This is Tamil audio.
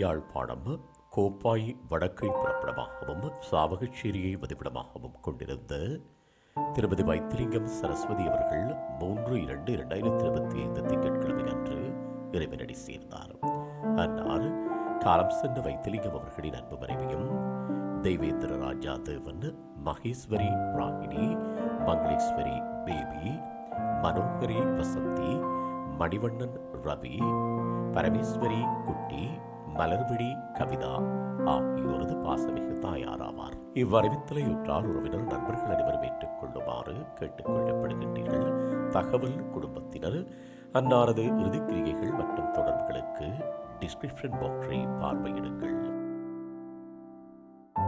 யாழ்ப்பாணம் கோப்பாய் வடக்கை புறப்படமாகவும் சாவகச்சேரியை வதிவிடமாகவும் கொண்டிருந்த திருமதி வைத்திலிங்கம் சரஸ்வதி அவர்கள் மூன்று இரண்டு இரண்டாயிரத்தி இருபத்தி ஐந்து திங்கட்கிழமை அன்று இறைவனடி சேர்ந்தார். அன்னார் காலம் சென்ற வைத்திலிங்கம் அவர்களின் அன்பு மனைவியும் தெய்வேந்திர ராஜா தேவன் மகேஸ்வரி ராகினி மங்களேஸ்வரி பேபி மனோகரி வசந்தி மணிவண்ணன் ரவி பரமேஸ்வரி குட்டி மலர்விழி கவிதா ஆகியோரது பாசமிகு தாயாராவார். இவ்வறிவித்தலை உற்றார் உறவினர் நண்பர்கள் அனைவரும் ஏற்றுக்கொள்ளுமாறு கேட்டுக்கொள்ளப்படுகின்றீர்கள். தகவல் குடும்பத்தினர் அன்னாரது இறுதிக்கிரியைகள் மற்றும் தொடர்புகளுக்கு டிஸ்கிரிப்ஷன் பாக்ஸை பார்வையிடுங்கள்.